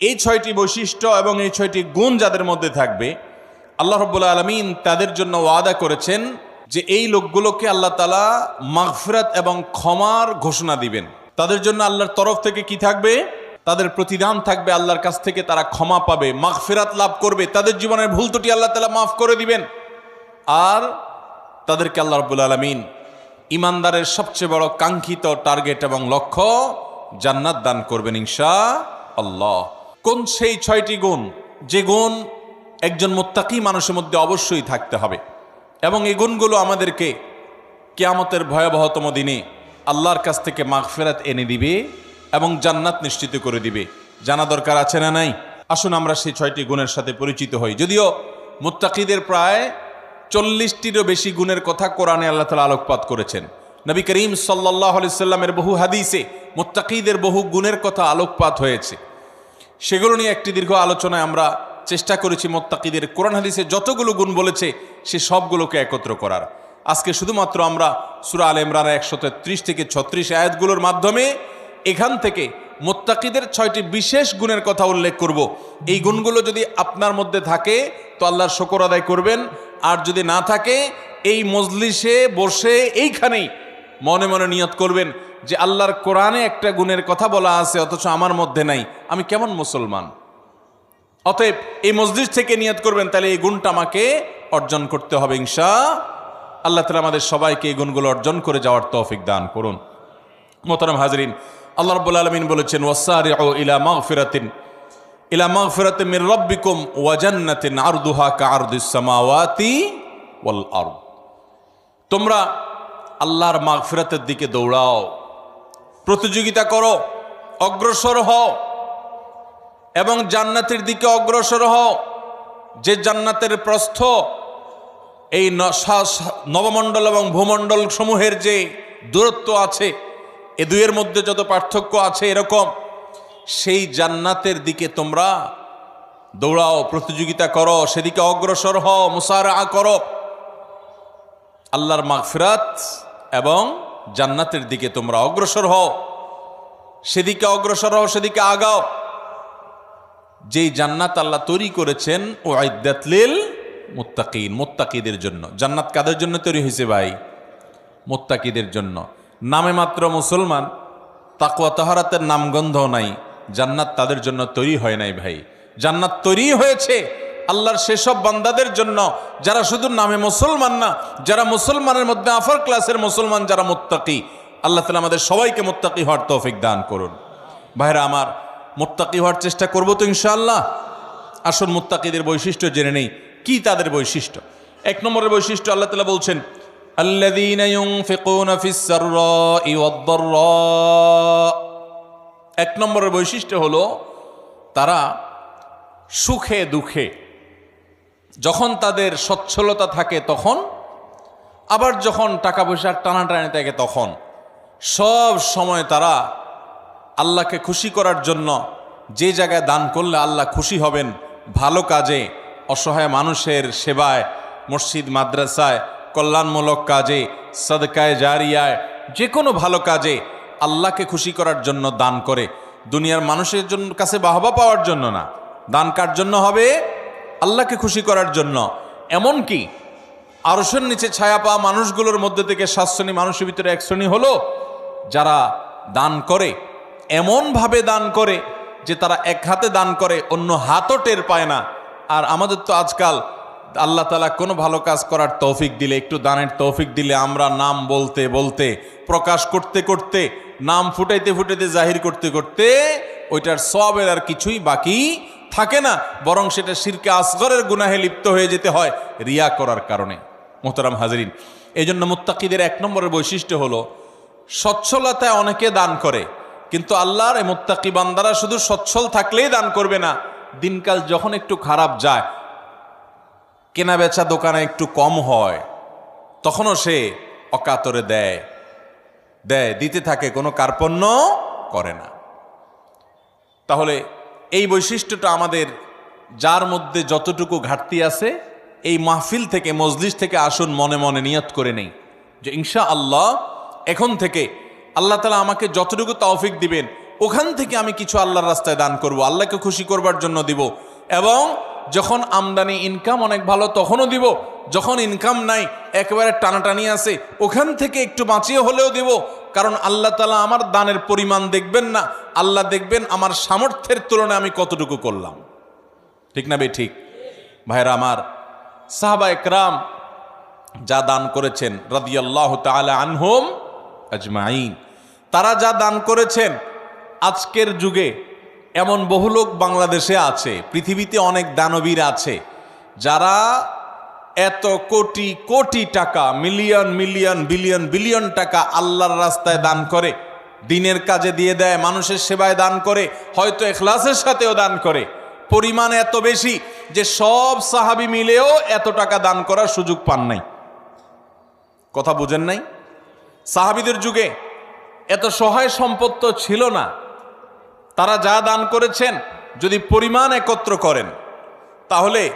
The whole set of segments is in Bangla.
এই ছয়টি বৈশিষ্ট্য এবং এই ছয়টি গুণ যাদের মধ্যে থাকবে, আল্লাহ রব্বুল আলমিন তাদের জন্য ওয়াদা করেছেন যে এই লোকগুলোকে আল্লাহ তালা মাগফিরাত এবং ক্ষমার ঘোষণা দিবেন। তাদের জন্য আল্লাহর তরফ থেকে কি থাকবে? তাদের প্রতিদান থাকবে আল্লাহর কাছ থেকে, তারা ক্ষমা পাবে, মাগফিরাত লাভ করবে। তাদের জীবনের ভুল ত্রুটি আল্লাহ তালা মাফ করে দিবেন। আর তাদেরকে আল্লাহ রব্বুল আলমিন ইমানদারের সবচেয়ে বড় কাঙ্ক্ষিত টার্গেট এবং লক্ষ্য জান্নাত দান করবেন ইনশা আল্লাহ কোন সেই ছয়টি গুণ? যে গুণ একজন মোত্তাকি মানুষের মধ্যে অবশ্যই থাকতে হবে। এবং এই গুণগুলো আমাদেরকে কেয়ামতের ভয়াবহতম দিনে আল্লাহর কাছ থেকে মাগফেরাত এনে দিবে এবং জান্নাত নিশ্চিত করে দিবে। জানা দরকার আছে না নাই? আসুন আমরা সেই ছয়টি গুণের সাথে পরিচিত হই। যদিও মোত্তাকিদের প্রায় চল্লিশটিরও বেশি গুণের কথা কোরআনে আল্লাহ তালা আলোকপাত করেছেন। নবী করিম সাল্লাহ আলি সাল্লামের বহু হাদিসে মুত্তাকিদের বহু গুণের কথা আলোকপাত হয়েছে। সেগুলো নিয়ে একটি দীর্ঘ আলোচনায় আমরা চেষ্টা করেছি মোত্তাকিদের কোরআন হাদিসে যতগুলো গুণ বলেছে, সে সবগুলোকে একত্র করার। আজকে শুধুমাত্র আমরা সুরা আল ইমরানের একশো তেত্রিশ থেকে ছত্রিশ আয়াতগুলোর মাধ্যমে এখান থেকে মোত্তাকিদের ছয়টি বিশেষ গুণের কথা উল্লেখ করব। এই গুণগুলো যদি আপনার মধ্যে থাকে, তো আল্লাহর শকর আদায় করবেন। আর যদি না থাকে, এই মজলিসে বসে এইখানেই মনে মনে নিয়ত করবেন। যে আল্লাহর কোরআনে একটা গুণের কথা বলা আছে, অথচ আমার মধ্যে নাই। আমি কেমন মুসলমান? অতএব এই মসজিদ থেকে নিয়ত করবেন, তাহলে এই গুণটা আমাকে অর্জন করতে হবে, ইনশা। আল্লাহ তালা আমাদের সবাইকে এই গুণগুলো অর্জন করে যাওয়ার তৌফিক দান করুন। মোহতারাম হাজরিন, আল্লাহ রব্বুল আলমিন বলেছেন ওয়াসারি ও ইলা মাগফিরাতিন ইলা মাগফিরাতিন মির রব্বিকুম ওয়া জান্নাতিন আরদুহা কাআরদিস সামাওয়াতি ওয়াল আরদ। তোমরা আল্লাহর মাগফিরাতের দিকে দৌড়াও। প্রতিযোগিতা করো, অগ্রসর হও এবং জান্নাতের দিকে অগ্রসর হও। যে জান্নাতের প্রস্থ, এই নবমণ্ডল এবং ভূমণ্ডল সমূহের যে দূরত্ব আছে, এ দুয়ের মধ্যে যত পার্থক্য আছে এরকম, সেই জান্নাতের দিকে তোমরা দৌড়াও, প্রতিযোগিতা করো, সেদিকে অগ্রসর হও মুসারা করো। আল্লাহর মাগফিরাত এবং জান্নাতের দিকে তোমরা অগ্রসর হও। সেদিকে অগ্রসর হও, সেদিকে আগাও। যেই জান্নাত আল্লাহ তৈরি করেছেন ও আইদাতলিল মুত্তাকিন, মুত্তাকিদের জন্য। জান্নাত কাদের জন্য তৈরি হয়েছে ভাই? মোত্তাকিদের জন্য। নামে মাত্র মুসলমান তাকুয়া তাহারাতের নামগন্ধ নাই। জান্নাত তাদের জন্য তৈরি হয় নাই ভাই। জান্নাত তৈরি হয়েছে আল্লাহর সেসব বান্দাদের জন্য, যারা শুধু নামে মুসলমান না, যারা মুসলমানের মধ্যে আফার ক্লাসের মুসলমান, যারা মুত্তাকি আল্লাহ তালা আমাদের সবাইকে মোত্তাকি হওয়ার তৌফিক দান করুন। ভাইরা, আমার মোত্তাকি হওয়ার চেষ্টা করব তো ইনশাআল্লাহ। আসল মোত্তাকিদের বৈশিষ্ট্য জেনে নেই। কি তাদের বৈশিষ্ট্য? এক নম্বরের বৈশিষ্ট্য আল্লাহ তালা বলছেন এক নম্বরের বৈশিষ্ট্য হল, তারা সুখে দুঃখে, যখন তাদের সচ্ছলতা থাকে তখন, আবার যখন টাকা পয়সার টানাটানি থাকে তখন। সব সময় তারা আল্লাহকে খুশি করার জন্য যে জায়গায় দান করলে আল্লাহ খুশি হবেন, ভালো কাজে, অসহায় মানুষের সেবায়, মসজিদ, মাদ্রাসায়, কল্যাণমূলক কাজে, সদকায় জারিয়ায়, যে কোনো ভালো কাজে আল্লাহকে খুশি করার জন্য দান করে। দুনিয়ার মানুষের জন্য কাছে বাহবা পাওয়ার জন্য না। দান কার জন্য হবে? আল্লাহকে খুশি করার জন্য। এমনকি আরসের নিচে ছায়া পাওয়া মানুষগুলোর মধ্যে থেকে সাত শ্রেণি মানুষের ভিতরে এক শ্রেণি হলো যারা দান করে, এমনভাবে দান করে যে তারা এক হাতে দান করে, অন্য হাতও টের পায় না। আর আমাদের তো আজকাল আল্লাহ তালা কোনো ভালো কাজ করার তৌফিক দিলে, একটু দানের তৌফিক দিলে আমরা নাম বলতে বলতে, প্রকাশ করতে করতে, নাম ফুটাইতে ফুটাইতে, জাহির করতে করতে ওইটার সবের আর কিছুই বাকি থাকে না। বরং সেটা শিরকে আসগরের গুনাহে লিপ্ত হয়ে যেতে হয় রিয়া করার কারণে। মোহতারাম হাজরিন এই জন্য মুত্তাকিদের এক নম্বরের বৈশিষ্ট্য হলো সচ্ছলতায় অনেকে দান করে, কিন্তু আল্লাহর এই মুত্তাকি বান্দারা শুধু সচ্ছল থাকলেই দান করবে না, দিনকাল যখন একটু খারাপ যায় কেনা বেচা দোকানে একটু কম হয়, তখনও সে অকাতরে দেয় দেয়, দিতে থাকে, কোনো কার্পণ্য করে না। তাহলে এই বৈশিষ্ট্যটা আমাদের যার মধ্যে যতটুকু ঘাটতি আছে, এই মাহফিল থেকে, মজলিস থেকে আসুন মনে মনে নিয়ত করে নেই, যে ইনশা আল্লাহ এখন থেকে আল্লাহ তালা আমাকে যতটুকু তৌফিক দিবেন, ওখান থেকে আমি কিছু আল্লাহর রাস্তায় দান করব, আল্লাহকে খুশি করবার জন্য দিব। এবং যখন আমদানি ইনকাম অনেক ভালো, তখনও দিব। যখন ইনকাম নাই, একেবারে টানাটানি আছে, ওখান থেকে একটু বাঁচিয়ে হলেও দিব। কারণ আল্লাহ তালা আমার দানের পরিমাণ দেখবেন না, আল্লাহ দেখবেন আমার সামর্থ্যের তুলনায় আমি কতটুকু করলাম। ঠিক না বে, ঠিক? ভাইরা আমার সাহাবা একরাম যা দান করেছেন, রাদিয়াল্লাহু তাআলা আনহুম আজমাইন। তারা যা দান করেছেন আজকের যুগে এমন বহু লোক বাংলাদেশে আছে, পৃথিবীতে অনেক দানবীর আছে, যারা এত কোটি কোটি টাকা, মিলিয়ন মিলিয়ন, বিলিয়ন বিলিয়ন টাকা আল্লাহর রাস্তায় দান করে, দিনের কাজে দিয়ে দেয়, মানুষের সেবায় দান করে, হয়তো এখলাসের সাথেও দান করে। পরিমাণ এত বেশি যে সব সাহাবি মিলেও এত টাকা দান করার সুযোগ পান নাই। কথা বুঝেন নাই? সাহাবিদের যুগে এত সহায় সম্পত্ত ছিল না। তারা যা দান করেছেন, যদি পরিমাণ একত্র করেন, তাহলে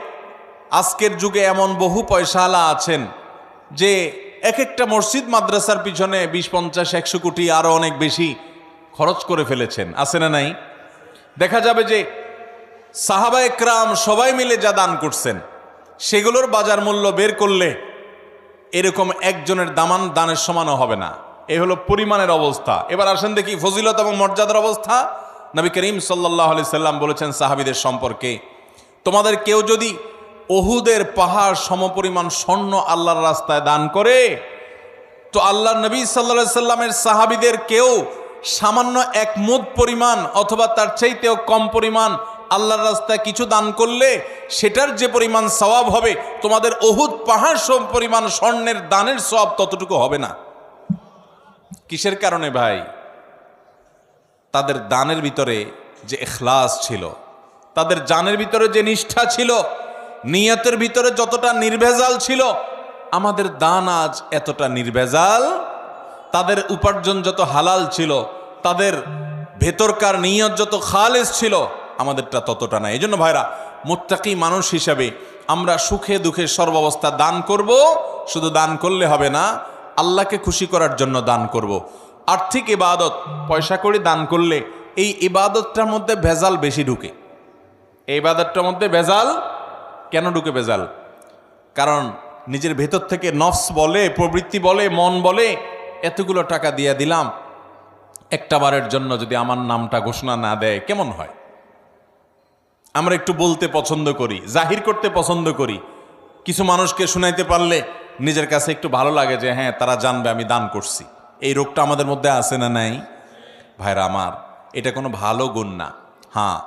আজকের যুগে এমন বহু পয়সাওয়ালা আছেন যে এক একটা মসজিদ মাদ্রাসার পিছনে বিশ, পঞ্চাশ, একশো কোটি আরও অনেক বেশি খরচ করে ফেলেছেন। আছে না নাই? দেখা যাবে যে সাহাবা একরাম সবাই মিলে যা দান করছেন, সেগুলোর বাজার মূল্য বের করলে এরকম একজনের দামান দানের সমানও হবে না। এই হলো পরিমাণের অবস্থা। এবার আসেন দেখি ফজিলত এবং মর্যাদার অবস্থা। নবী করিম সাল্লাহ আলি সাল্লাম বলেছেন সাহাবিদের সম্পর্কে, তোমাদের কেউ যদি ওহুদের পাহাড় সমপরিমাণ স্বর্ণ আল্লাহর রাস্তায় দান করে, তো আল্লাহ নবী সাল্লা সাল্লামের সাহাবিদের কেউ সামান্য এক মুদ পরিমাণ অথবা তার চাইতেও কম পরিমাণ আল্লাহর রাস্তায় কিছু দান করলে সেটার যে পরিমাণ সওয়াব হবে, তোমাদের অহুদ পাহাড় সম পরিমাণ স্বর্ণের দানের সওয়াব ততটুকু হবে না। কিসের কারণে ভাই? তাদের দানের ভিতরে যে এখলাস ছিল, তাদের জানের ভিতরে যে নিষ্ঠা ছিল, নিয়তের ভিতরে যতটা নির্ভেজাল ছিল, আমাদের দান আজ এতটা নির্ভেজাল, তাদের উপার্জন যত হালাল ছিল, তাদের ভেতরকার নিয়ত যত খালেজ ছিল আমাদেরটা ততটা না। এই জন্য ভাইরা, মোত্তাকি মানুষ হিসাবে আমরা সুখে দুঃখে সর্বাবস্থা দান করব, শুধু দান করলে হবে না, আল্লাহকে খুশি করার জন্য দান করব। আর্থিক ইবাদত, পয়সা করে দান করলে এই ইবাদতটার মধ্যে ভেজাল বেশি ঢুকে। এই ইবাদতটার মধ্যে ভেজাল কেন ঢুকে ভেজাল? কারণ নিজের ভেতর থেকে নফস বলে, প্রবৃত্তি বলে, মন বলে, এতগুলো টাকা দিয়ে দিলাম, একটা বারের জন্য যদি আমার নামটা ঘোষণা না দেয়, কেমন হয়? আমরা একটু বলতে পছন্দ করি, জাহির করতে পছন্দ করি। কিছু মানুষকে শুনাইতে পারলে নিজের কাছে একটু ভালো লাগে যে হ্যাঁ তারা জানবে, আমি দান করছি। এই রোগটা আমাদের মধ্যে আছে না নাই? ভাইরা আমার, এটা কোনো ভালো গুণ না। হ্যাঁ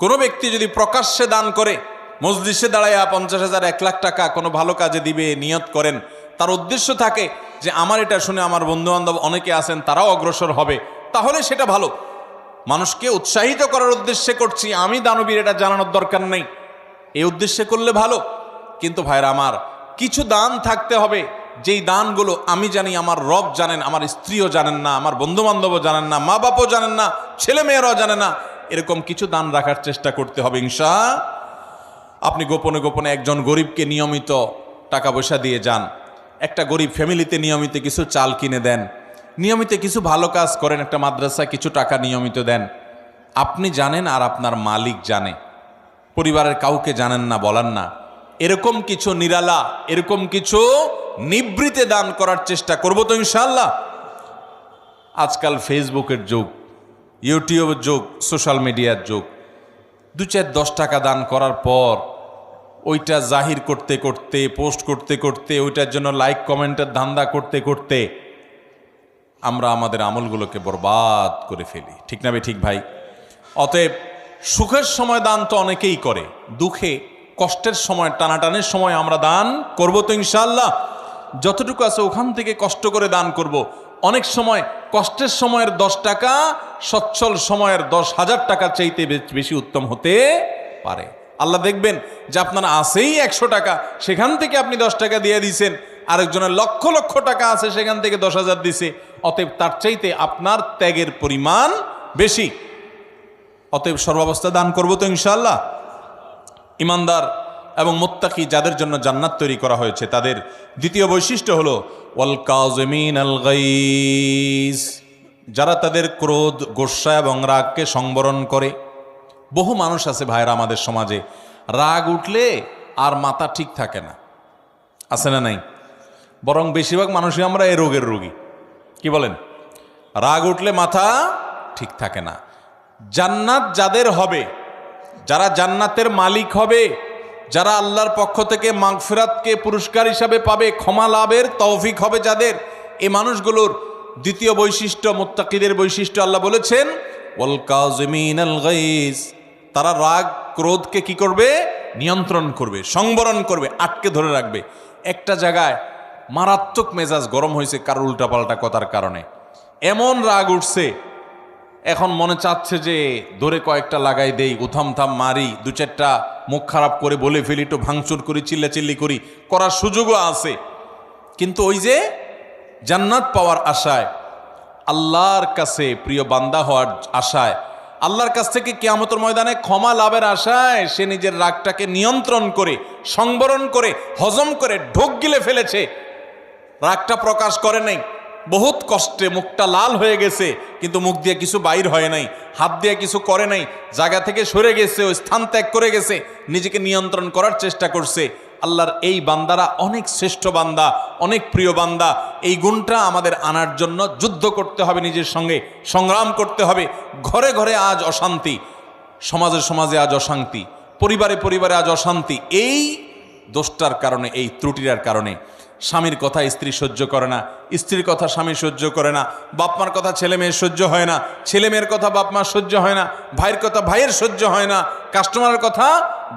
কোনো ব্যক্তি যদি প্রকাশ্যে দান করে মসজিদে দাঁড়াইয়া পঞ্চাশ হাজার, এক লাখ টাকা কোনো ভালো কাজে দিবে, নিয়ত করেন, তার উদ্দেশ্য থাকে যে, আমার এটা শুনে আমার বন্ধু বান্ধব অনেকে আছেন, তারাও অগ্রসর হবে, তাহলে সেটা ভালো। মানুষকে উৎসাহিত করার উদ্দেশ্যে করছি। আমি দানবীর, এটা জানানোর দরকার নেই। এই উদ্দেশ্যে করলে ভালো। কিন্তু ভাইরা আমার, কিছু দান থাকতে হবে। যেই দানগুলো আমি জানি, আমার রব জানেন, আমার স্ত্রীও জানেন না, আমার বন্ধু বান্ধবও জানেন না মা বাপও জানেন না ছেলে মেয়েরাও জানে না, এরকম কিছু দান রাখার চেষ্টা করতে হবে ইনশা। আপনি গোপনে গোপনে একজন গরিবকে নিয়মিত টাকা পয়সা দিয়ে যান। একটা গরিব ফ্যামিলিতে নিয়মিত কিছু চাল কিনে দেন। নিয়মিত কিছু ভালো কাজ করেন, একটা মাদ্রাসা কিছু টাকা নিয়মিত দেন। আপনি জানেন আর আপনার মালিক জানে। পরিবারের কাউকে জানেন না বলেন না। এরকম কিছু নিরালা, এরকম কিছু নিবৃতে দান করার চেষ্টা করব তো ইনশাল্লাহ আজকাল ফেসবুকের যুগ, ইউটিউবের যুগ, সোশ্যাল মিডিয়ার যুগ। দু চার দশ টাকা দান করার পর ওইটা জাহির করতে করতে, পোস্ট করতে করতে, ওইটার জন্য লাইক, কমেন্টের ধান্দা করতে করতে আমরা আমাদের আমলগুলোকে বরবাদ করে ফেলি। ঠিক না ঠিক ভাই? অতএব সুখের সময় দান তো অনেকেই করে, দুঃখে, কষ্টের সময়, টানাটানের সময় আমরা দান করব তো ইনশাল্লাহ যতটুকু আছে ওখান থেকে কষ্ট করে দান করব। অনেক সময় কষ্টের সময়ের দশ টাকা, সচ্ছল সময়ের দশ হাজার টাকা চাইতে বেশি উত্তম হতে পারে। আল্লাহ দেখবেন যে আপনার আছেই একশো টাকা, সেখান থেকে আপনি দশ টাকা দিয়ে দিয়েছেন। আরেকজনের লক্ষ লক্ষ টাকা আছে, সেখান থেকে দশ হাজার দিছে। অতএব তার চাইতে আপনার ত্যাগের পরিমাণ বেশি। অতএব সর্বাবস্থা দান করব তো ইনশাল্লাহ ইমানদার এবং মোত্তাকি যাদের জন্য জান্নাত তৈরি করা হয়েছে, তাদের দ্বিতীয় বৈশিষ্ট্য হলো, ওয়াল কাজমিন যারা তাদের ক্রোধ গোস্বা এবং রাগকে সংবরণ করে, বহু মানুষ আছে ভাইরা আমাদের সমাজে, রাগ উঠলে আর মাথা ঠিক থাকে না। আছে না নাই? বরং বেশিরভাগ মানুষই আমরা এ রোগের রোগী। কি বলেন? রাগ উঠলে মাথা ঠিক থাকে না। জান্নাত যাদের হবে, যারা জান্নাতের মালিক হবে, যারা আল্লাহর পক্ষ থেকে মাগফিরাতকে পুরস্কার হিসাবে পাবে, ক্ষমা লাভের তৌফিক হবে যাদের এই মানুষগুলোর দ্বিতীয় বৈশিষ্ট্য, মোত্তাকিদের বৈশিষ্ট্য আল্লাহ বলেছেন তারা রাগ ক্রোধকে কি করবে? নিয়ন্ত্রণ করবে, সংবরণ করবে, আটকে ধরে রাখবে। একটা জায়গায় মারাত্মক মেজাজ গরম হয়েছে কারোর উল্টাপাল্টা কথার কারণে। এমন রাগ উঠছে, এখন মনে চাচ্ছে যে ধরে কয়েকটা লাগাই দেই, উথাম থাম মারি, দু চারটা মুখ খারাপ করে বলে ফেলি, একটু ভাঙচুর করি, চিল্লাচিল্লি করি, করার সুযোগও আছে। কিন্তু ওই যে জান্নাত পাওয়ার আশায়, আল্লাহর কাছে প্রিয় বান্দা হওয়ার আশায়, আল্লাহর কাছ থেকে কেয়ামতর ময়দানে ক্ষমা লাভের আশায় সে নিজের রাগটাকে নিয়ন্ত্রণ করে, সংবরণ করে, হজম করে ঢোক গিলে ফেলেছে। রাগটা প্রকাশ করে নাই। বহুত কষ্টে মুখটা লাল হয়ে গেছে, কিন্তু মুখ দিয়ে কিছু বাইর হয় নাই, হাত দিয়ে কিছু করে নাই, জায়গা থেকে সরে গেছে, ওই স্থান ত্যাগ করে গেছে, নিজেকে নিয়ন্ত্রণ করার চেষ্টা করছে। আল্লাহর এই বান্দারা অনেক শ্রেষ্ঠ বান্দা, অনেক প্রিয় বান্দা। এই গুণটা আমাদের আনার জন্য যুদ্ধ করতে হবে, নিজের সঙ্গে সংগ্রাম করতে হবে। ঘরে ঘরে আজ অশান্তি, সমাজে সমাজে আজ অশান্তি, পরিবারে পরিবারে আজ অশান্তি। এই দোষটার কারণে, এই ত্রুটিটার কারণে স্বামীর কথা স্ত্রী সহ্য করে না, স্ত্রীর কথা স্বামী সহ্য করে না, বাপমার কথা ছেলে মেয়ের সহ্য হয় না, ছেলে মেয়ের কথা বাপমার সহ্য হয় না, ভাইয়ের কথা ভাইয়ের সহ্য হয় না কাস্টমারের কথা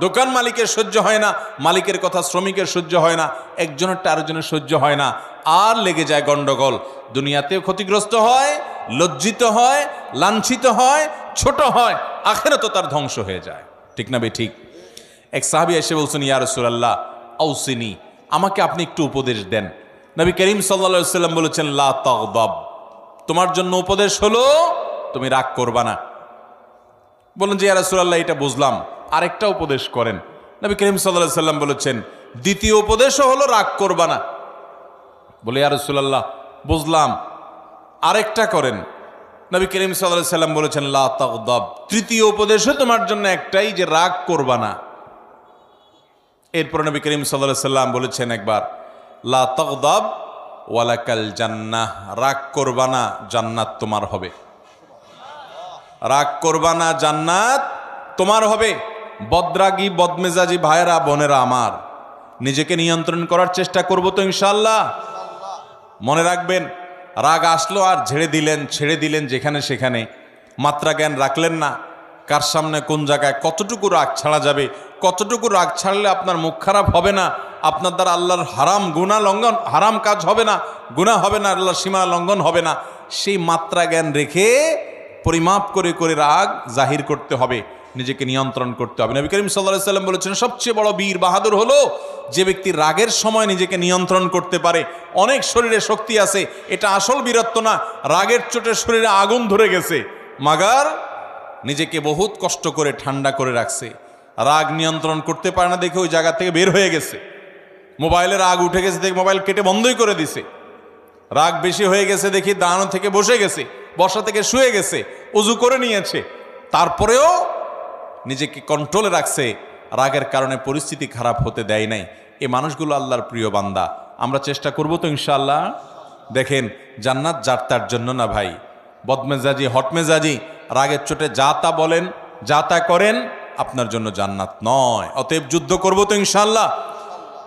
দোকান মালিকের সহ্য হয় না, মালিকের কথা শ্রমিকের সহ্য হয় না একজনেরটা আরেকজনের সহ্য হয় না, আর লেগে যায় গণ্ডগোল দুনিয়াতেও ক্ষতিগ্রস্ত হয়, লজ্জিত হয়, লাঞ্ছিত হয়, ছোট হয় আখেরও তো তার ধ্বংস হয়ে যায়। ঠিক না বে ঠিক? এক সাহাবি এসে বলছেন, ইয়া রসুলাল্লাহ, আউসিনি। আমাকে আপনি একটু উপদেশ দেন। নবী করিম সাল্লা সাল্লাম বলেছেন, লা তগদব। তোমার জন্য উপদেশ হলো, তুমি রাগ করবা না। বললেন যে, ইয়া রসুলাল্লাহ, এটা বুঝলাম। আরেকটা উপদেশ করেন। নবী করিম সাল্লাহ সাল্লাম বলেছেন, দ্বিতীয় উপদেশও হলো, রাগ করবা না। বলে, ইয়া রসুলাল্লাহ, বুঝলাম। আরেকটা করেন। নবী করিম সাল্লাহ সাল্লাম বলেছেন, লা তগদব। তৃতীয় উপদেশও তোমার জন্য একটাই যে, রাগ করবা না। এরপর নবী করিম সাল্লাহ সাল্লাম বলেছেন একবার, লা তগদব ওয়ালাকাল জান্নাহ রাগ করবা না, জান্নাত তোমার হবে। রাগ করবা না, জান্নাত তোমার হবে। বদরাগী, বদমেজাজি ভাইয়েরা, বোনেরা আমার, নিজেকে নিয়ন্ত্রণ করার চেষ্টা করব তো ইনশাল্লাহ মনে রাখবেন, রাগ আসলো আর ঝেড়ে দিলেন, ছেড়ে দিলেন যেখানে সেখানে। মাত্রা জ্ঞান রাখলেন না, কার সামনে কোন জায়গায় কতটুকু রাগ ছাড়া যাবে কতটুকু রাগ ছাড়লে আপনার মুখ খারাপ হবে না? আপনার দ্বারা আল্লাহর হারাম গুণা লঙ্ঘন, হারাম কাজ হবে না গুণা হবে না, আল্লাহর সীমা লঙ্ঘন হবে না। সেই মাত্রা জ্ঞান রেখে পরিমাপ করে করে রাগ জাহির করতে হবে, নিজেকে নিয়ন্ত্রণ করতে হবে। নবী করিম সাল্লাহ সাল্লাম বলেছেন, সবচেয়ে বড় বীর বাহাদুর হলো যে ব্যক্তি রাগের সময় নিজেকে নিয়ন্ত্রণ করতে পারে। অনেক শরীরে শক্তি আছে, এটা আসল বীরত্ব না, রাগের চোটে শরীরে আগুন ধরে গেছে, মাগার নিজেকে বহুত কষ্ট করে ঠান্ডা করে রাখছে। রাগ নিয়ন্ত্রণ করতে পারে না দেখে ওই জায়গা থেকে বের হয়ে গেছে। মোবাইলে রাগ উঠে গেছে দেখে মোবাইল কেটে বন্ধই করে দিছে। রাগ বেশি হয়ে গেছে দেখি দাঁড়ানো থেকে বসে গেছে, বসা থেকে শুয়ে গেছে, উজু করে নিয়েছে। তারপরেও নিজেকে কন্ট্রোলে রাখছে, রাগের কারণে পরিস্থিতি খারাপ হতে দেয় নাই। এ মানুষগুলো আল্লাহর প্রিয় বান্দা। আমরা চেষ্টা করব তো ইনশাআল্লাহ। দেখেন, জান্নাত যার তার জন্য না ভাই। বদমেজাজি, হটমেজাজি, রাগের চোটে যা তা বলেন, যা তা করেন আপনার জন্য জান্নাত নয়। অতএব যুদ্ধ করব তো ইনশাআল্লাহ।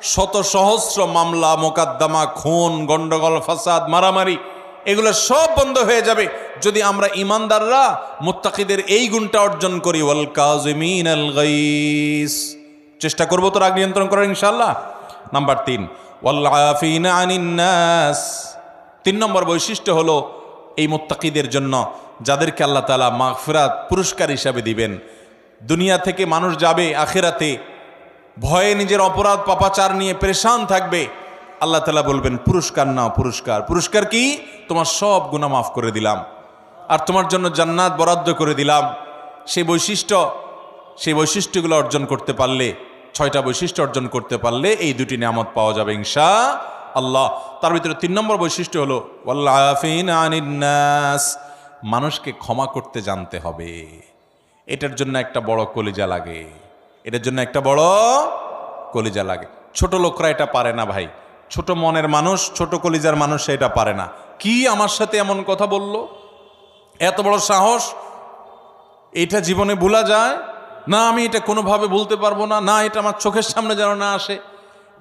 শত সহস্র মামলা, মোকাদ্দমা, খুন, গন্ডগোল, ফাসাদ, মারামারি, এগুলো সব বন্ধ হয়ে যাবে। যদি আমরা ইমানদাররা মুত্তাকিদের এই গুণটা অর্জন করি, ওয়াল কাজিমিন আল গাইস। চেষ্টা করব তো রাগ নিয়ন্ত্রণ করার ইনশাআল্লাহ। নাম্বার তিন নাস। তিন নম্বর বৈশিষ্ট্য হলো এই মুত্তাকিদের জন্য যাদেরকে আল্লাহ তালা মাগফিরাত, পুরস্কার হিসাবে দিবেন। দুনিয়া থেকে মানুষ যাবে আখেরাতে। ভয়ে নিজের অপরাধ পাপাচার নিয়ে পরেশান থাকবে। আল্লাহ তালা বলবেন, পুরস্কার নাও, পুরস্কার। পুরস্কার কি? তোমার সব গুণা মাফ করে দিলাম। আর তোমার জন্য জান্নাত বরাদ্দ করে দিলাম। সেই বৈশিষ্ট্য, সেই বৈশিষ্ট্যগুলো অর্জন করতে পারলে, ছয়টা বৈশিষ্ট্য অর্জন করতে পারলে এই দুটি নিয়ামত পাওয়া যাবে ইনশা আল্লাহ তার ভিতরে তিন নম্বর বৈশিষ্ট্য হলো আনিন মানুষকে ক্ষমা করতে জানতে হবে। এটার জন্য একটা বড় কলিজা লাগে। এটার জন্য একটা বড় কলিজা লাগে। ছোট লোকরা এটা পারে না ভাই। ছোট মনের মানুষ, ছোট কলিজার মানুষ এটা পারে না। কি আমার সাথে এমন কথা বলল? এত বড় সাহস? এটা জীবনে ভোলা যায়? না, আমি এটা কোনোভাবে বলতে পারব না। না, এটা আমার চোখের সামনে যেন না আসে।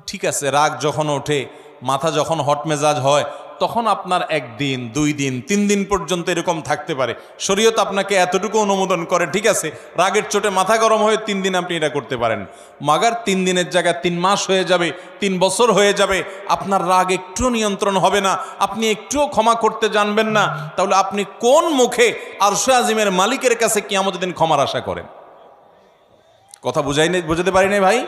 ঠিক আছে, রাগ যখন ওঠে, মাথা যখন হট মেজাজ হয় তখন আপনার একদিন, দুই দিন, তিন দিন পর্যন্ত এরকম থাকতে পারে। শরীয়ত আপনাকে এতটুকু অনুমোদন করে, ঠিক আছে? রাগের চোটে মাথা গরম হয়ে তিন দিন আপনি এটা করতে পারেন। মাগার তিন দিনের জায়গায় তিন মাস হয়ে যাবে, তিন বছর হয়ে যাবে, আপনার রাগ একটুও নিয়ন্ত্রণ হবে না, আপনি একটুও ক্ষমা করতে জানবেন না। তাহলে আপনি কোন মুখে আরশে আজিমের মালিকের কাছে কিয়ামত দিন ক্ষমার আশা করেন? কথা বুঝাই নেই বুঝাতে পারি নাই ভাই?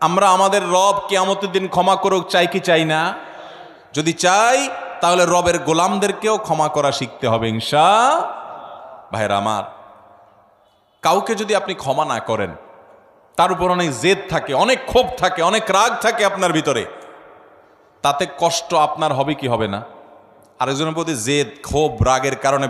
আমরা আমাদের রব কেয়ামতের দিন ক্ষমা করুক, চাই কি চাই না? যদি চাই, তাহলে রবের গোলামদেরকেও ক্ষমা করা শিখতে হবে ইংসা ভাইরা আমার। কাউকে যদি আপনি ক্ষমা না করেন, তার উপর অনেক জেদ থাকে, অনেক ক্ষোভ থাকে, অনেক রাগ থাকে আপনার ভিতরে। তাতে কষ্ট আপনার হবে কি হবে না? আরেকজনের প্রতি জেদ, ক্ষোভ, রাগের কারণে